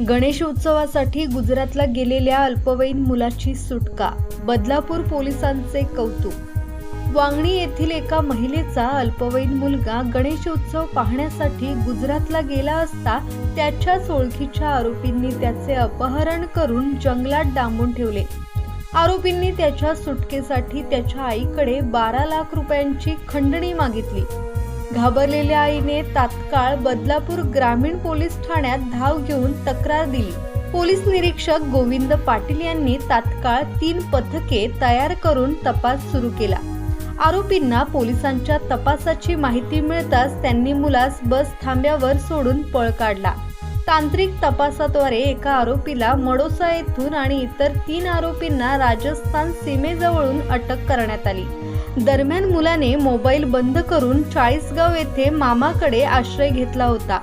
गणेशोत्सवासाठी गुजरातला गेलेल्या अल्पवयीन मुलाची सुटका बदलापूर पोलिसांचे कौतुक. वांगणी येथील एका महिलेचा अल्पवयीन मुलगा गणेशोत्सव पाहण्यासाठी गुजरातला गेला असता त्याच्याच ओळखीच्या आरोपींनी त्याचे अपहरण करून जंगलात डांबून ठेवले. आरोपींनी त्याच्या सुटकेसाठी त्याच्या आईकडे बारा लाख रुपयांची खंडणी मागितली. घाबरलेल्या आईने तात्काळ बदलापूर ग्रामीण पोलीस ठाण्यात धाव घेऊन तक्रार दिली. पोलीस निरीक्षक गोविंद पाटील यांनी तात्काळ तीन पथके तयार करून तपास सुरू केला. आरोपींना पोलिसांच्या तपासाची माहिती मिळताच त्यांनी मुलास बस थांब्यावर सोडून पळ काढला. तांत्रिक तपासाद्वारे एका आरोपीला मडोसा येथून आणि इतर तीन आरोपींना राजस्थान सीमेजवळून अटक करण्यात आली. दरम्यान मुलाने मोबाईल बंद करून चाळीसगाव येथे मामाकडे आश्रय घेतला होता.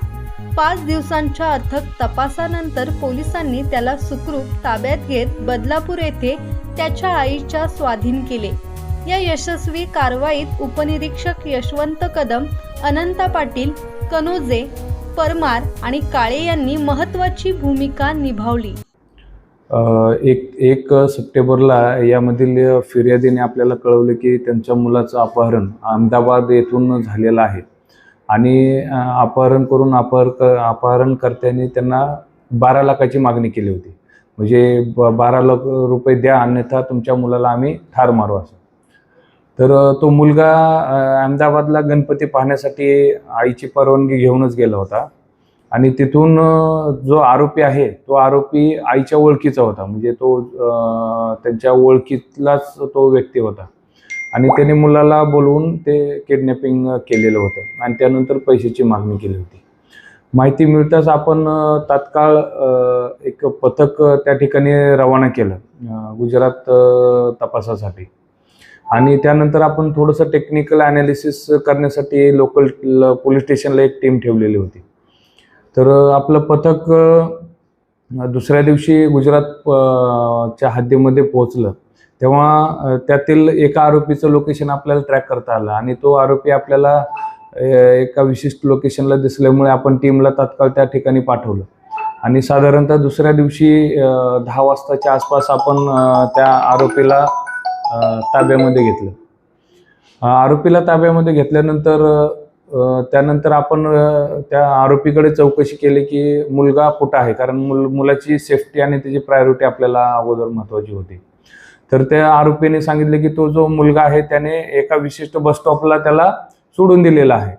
पाच दिवसांच्या अथक तपासानंतर पोलिसांनी त्याला सुखरूप ताब्यात घेत बदलापूर येथे त्याच्या आईच्या स्वाधीन केले. या यशस्वी कारवाईत उपनिरीक्षक यशवंत कदम अनंता पाटील कनोजे परमार आणि काळे यांनी महत्त्वाची भूमिका निभावली. एक एक सप्टेंबरला यामधील फिर्यादीने आपल्याला कळवले की त्यांच्या मुलाचं अपहरण अहमदाबाद येथून झालेलं आहे. आणि अपहरण करून अपहर क अपहरणकर्त्यांनी त्यांना बारा लाखाची मागणी केली होती. म्हणजे ब बारा लाख रुपये द्या अन्यथा तुमच्या मुलाला आम्ही ठार मारू असं. तर तो मुलगा अहमदाबादला गणपती पाहण्यासाठी आईची परवानगी घेऊनच गेला होता. आणि तिथून जो आरोपी आहे तो आरोपी आईच्या ओळखीचा होता. म्हणजे तो त्यांच्या ओळखीतलाच तो व्यक्ती होता. आणि त्याने मुलाला बोलवून ते किडनॅपिंग केलेलं होतं. आणि त्यानंतर पैशाची मागणी केली होती. माहिती मिळताच आपण तात्काळ एक पथक त्या ठिकाणी रवाना केलं गुजरात तपासासाठी. आणि त्यानंतर आपण थोडंसं टेक्निकल ॲनालिसिस करण्यासाठी लोकल पोलीस स्टेशनला एक टीम ठेवलेली होती. तर आपलं पथक दुसऱ्या दिवशी गुजरात च्या हद्दीमध्ये पोहोचलं. तेव्हा त्यातील एका आरोपीचं लोकेशन आपल्याला ट्रॅक करता आलं आणि तो आरोपी आपल्याला एका विशिष्ट लोकेशनला दिसल्यामुळे आपण टीमला तात्काळ त्या ठिकाणी पाठवलं. आणि साधारणतः दुसऱ्या दिवशी दहा वाजताच्या आसपास आपण त्या आरोपीला ताब्यामध्ये घेतलं. आरोपीला ताब्यामध्ये घेतल्यानंतर त्यानंतर आपण त्या आरोपीकडे चौकशी केली की मुलगा कुठं आहे? कारण मुल मुलाची सेफ्टी आणि त्याची प्रायोरिटी आपल्याला अगोदर महत्त्वाची होती. तर त्या आरोपीने सांगितले की तो जो मुलगा आहे त्याने एका विशिष्ट बस स्टॉपला त्याला सोडून दिलेला आहे.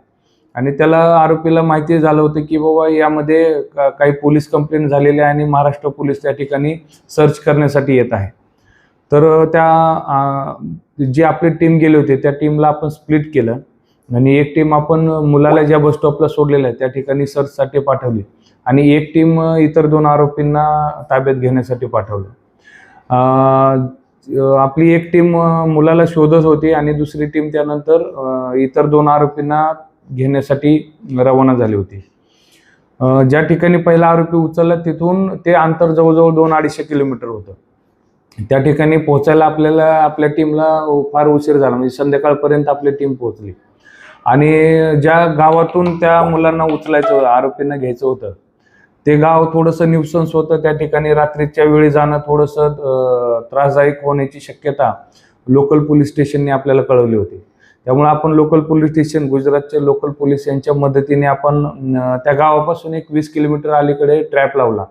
आणि त्याला आरोपीला माहिती झालं होतं की बाबा यामध्ये का- काही पोलीस कंप्लेंट झालेली आहे आणि महाराष्ट्र पोलीस त्या ठिकाणी सर्च करण्यासाठी येत आहे. तर त्या जी आपली टीम गेली होती त्या टीमला आपण स्प्लिट केलं. आणि एक टीम आपण मुलाला ज्या बस स्टॉपला सोडलेलं आहे त्या ठिकाणी सर्चसाठी पाठवली. आणि एक टीम इतर दोन आरोपींना ताब्यात घेण्यासाठी पाठवलं. आपली एक टीम मुलाला शोधत होती आणि दुसरी टीम त्यानंतर इतर दोन आरोपींना घेण्यासाठी रवाना झाली होती. ज्या ठिकाणी पहिला आरोपी उचलला तिथून ते अंतर जवळजवळ दोन अडीचशे किलोमीटर होतं. त्या ठिकाणी पोहोचायला आपल्याला आपल्या टीमला फार उशीर झाला. म्हणजे संध्याकाळपर्यंत आपली टीम पोहोचली. आणि ज्या गावातून त्या मुलांना उचलायचं होतं आरोपींना घ्यायचं होतं ते गाव थोडंसं न्यूसन्स होतं. त्या ठिकाणी रात्रीच्या वेळी जाणं थोडंसं त्रासदायक होण्याची शक्यता लोकल पोलीस स्टेशनने आपल्याला कळवली होती. त्यामुळे आपण लोकल पोलीस स्टेशन गुजरातचे लोकल पोलीस यांच्या मदतीने आपण त्या गावापासून एक वीस किलोमीटर अलीकडे ट्रॅप लावला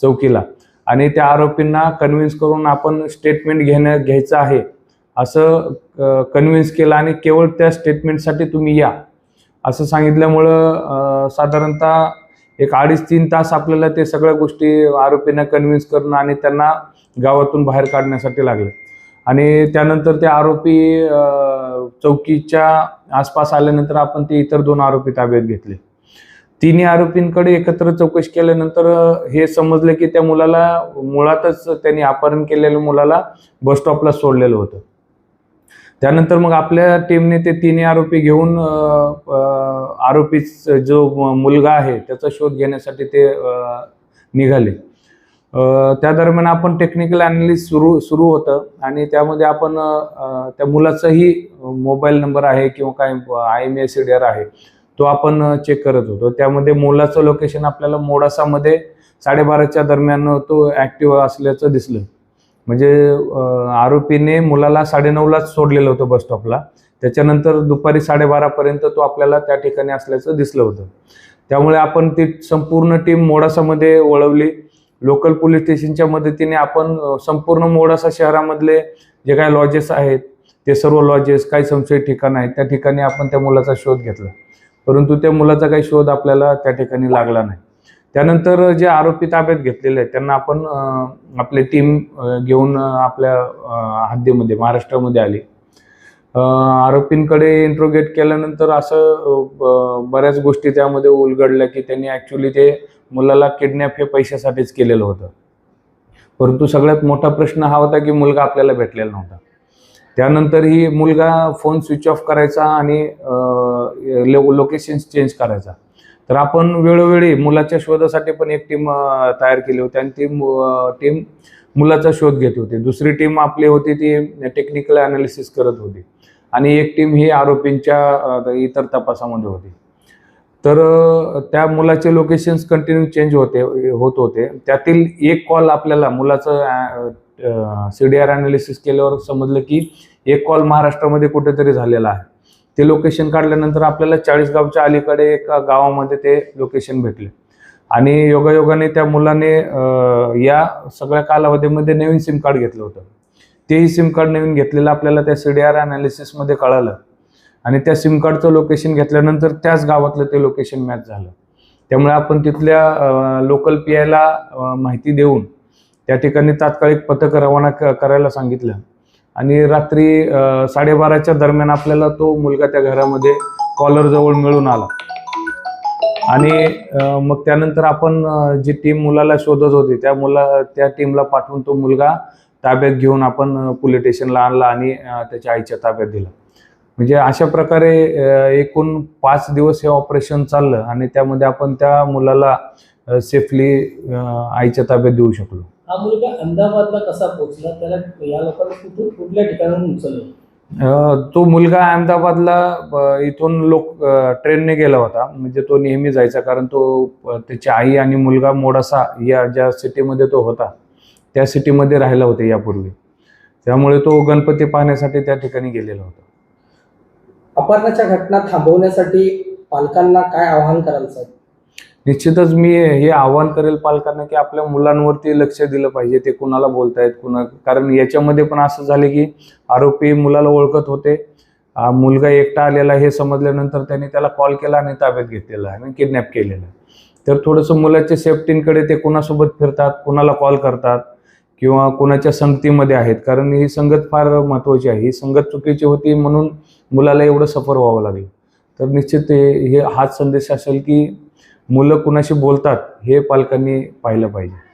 चौकीला. आणि त्या आरोपींना कन्व्हिन्स करून आपण स्टेटमेंट घेणं घ्यायचं आहे. असं कन्व्हिन्स केलं आणि केवळ त्या स्टेटमेंटसाठी तुम्ही या. असं सांगितल्यामुळं साधारणतः एक अडीच तीन तास आपल्याला ते सगळ्या गोष्टी आरोपींना कन्व्हिन्स करणं आणि त्यांना गावातून बाहेर काढण्यासाठी लागले. आणि त्यानंतर ते आरोपी चौकीच्या आसपास आल्यानंतर आपण ते इतर दोन आरोपी ताब्यात घेतले. तिन्ही आरोपींकडे एकत्र चौकशी केल्यानंतर हे समजलं की त्या मुलाला मुळातच त्यांनी अपहरण केलेल्या मुलाला बस स्टॉपला सोडलेलं होतं. त्यानंतर मग आपल्या टीमने ते तिन्ही आरोपी घेऊन आरोपी जो मुलगा आहे त्याचा शोध घेण्यासाठी ते निघाले. त्या दरम्यान आपण टेक्निकल अनालिस्ट सुरू सुरू होतं आणि त्यामध्ये आपण त्या मुलाचाही मोबाईल नंबर आहे किंवा काय आय एम एस आहे तो आपण चेक करत होतो. त्यामध्ये मुलाचं लोकेशन आपल्याला मोडासामध्ये साडेबाराच्या दरम्यान तो ॲक्टिव्ह असल्याचं दिसलं. म्हणजे आरोपीने मुलाला साडेनऊलाच सोडलेलं होतं बस स्टॉपला. त्याच्यानंतर दुपारी साडेबारापर्यंत तो आपल्याला त्या ठिकाणी असल्याचं दिसलं होतं. त्यामुळे आपण ती संपूर्ण टीम मोडासामध्ये वळवली. लोकल पोलीस स्टेशनच्या मदतीने आपण संपूर्ण मोडासा शहरामधले जे काही लॉजेस आहेत ते सर्व लॉजेस काही संशयित ठिकाणं आहेत त्या ठिकाणी आपण त्या मुलाचा शोध घेतला. परंतु त्या मुलाचा काही शोध आपल्याला त्या ठिकाणी लागला नाही. त्यानंतर जे आरोपी ताब्यात घेतलेले आहेत त्यांना आपण आपली टीम घेऊन आपल्या हद्दीमध्ये महाराष्ट्रामध्ये आली. आरोपींकडे इंट्रोगेट केल्यानंतर असं ब- बऱ्याच गोष्टी त्यामध्ये उलगडल्या की त्यांनी ॲक्च्युली ते मुलाला किडनॅप हे पैशासाठीच केलेलं होतं. परंतु सगळ्यात मोठा प्रश्न हा होता की मुलगा आपल्याला भेटलेला नव्हता. त्यानंतर ही मुलगा फोन स्विच ऑफ करायचा आणि लोकेशन्स चेंज करायचा. तर आपण वेळोवेळी मुलाच्या शोधासाठी पण एक टीम तयार केली होती आणि ती टीम मुलाचा शोध घेत होती. दुसरी टीम आपली होती ती टेक्निकल अनालिसिस करत होती. आणि एक टीम ही आरोपींच्या इतर तपासामध्ये होती. तर त्या मुलाचे लोकेशन्स कंटिन्यू चेंज होते होत होते. त्यातील एक कॉल आपल्याला मुलाचं सी डी आर अनालिसिस केल्यावर समजलं की एक कॉल महाराष्ट्रामध्ये कुठेतरी झालेला आहे. ते लोकेशन काढल्यानंतर आपल्याला चाळीसगावच्या अलीकडे एका गावामध्ये ते लोकेशन भेटले. आणि योगायोगाने त्या मुलाने या सगळ्या कालावधीमध्ये नवीन सिम कार्ड घेतलं होतं. तेही सिम कार्ड नवीन घेतलेलं आपल्याला त्या सी डी आर अनालिसिसमध्ये कळालं. आणि त्या सिम कार्डचं लोकेशन घेतल्यानंतर त्याच गावातलं ते लोकेशन मॅच झालं. त्यामुळे आपण तिथल्या लोकल पी आयला माहिती देऊन त्या ठिकाणी तात्कालिक पथक रवाना क- करायला सांगितलं. आणि रात्री साडेबाराच्या दरम्यान आपल्याला तो मुलगा त्या घरामध्ये कॉलरजवळ मिळून आला. आणि मग त्यानंतर आपण जी टीम मुलाला शोधत होती त्या मुला त्या टीमला पाठवून तो मुलगा ताब्यात घेऊन आपण पोलीस स्टेशनला आणला आणि त्याच्या आईच्या ताब्यात दिला. म्हणजे अशा प्रकारे एकूण पाच दिवस हे ऑपरेशन चाललं आणि त्यामध्ये आपण त्या मुलाला सेफली आईच्या ताब्यात देऊ शकलो. हा मुलगा अहमदाबादला कसा पोहोचला त्याला या लोकांनी कुठून कुठल्या ठिकाणाहून उचललं? तो मुलगा अहमदाबादला इथून लोक ट्रेनने गेला होता. म्हणजे तो नेहमी जायचा कारण तो त्याची आई आणि मुलगा मोडासा या ज्या सिटीमध्ये तो होता त्या सिटीमध्ये राहिला होता यापूर्वी. त्यामुळे तो गणपती पाहण्यासाठी त्या ठिकाणी गेलेला होता. अपहरणाच्या घटना थांबवण्यासाठी पालकांना काय आवाहन साहेब? निश्चितच मी हे आवाहन करेल पालकांना की आपल्या मुलांवरती लक्ष दिलं पाहिजे. ते कुणाला बोलतायत कुणा कारण याच्यामध्ये पण असं झालं की आरोपी मुलाला ओळखत होते. मुलगा एकटा आलेला हे समजल्यानंतर त्यांनी त्याला कॉल केला आणि ताब्यात घेतलेला आहे आणि किडनॅप केलेला आहे. तर थोडंसं मुलाच्या सेफ्टींकडे ते कुणासोबत फिरतात कुणाला कॉल करतात किंवा कुणाच्या संगतीमध्ये आहेत. कारण ही संगत फार महत्त्वाची आहे. ही संगत चुकीची होती म्हणून मुलाला एवढं सफर व्हावं लागलं. तर निश्चित हे हे हाच संदेश असेल की मुलं कुणाशी बोलतात हे पालकांनी पाहिलं पाहिजे.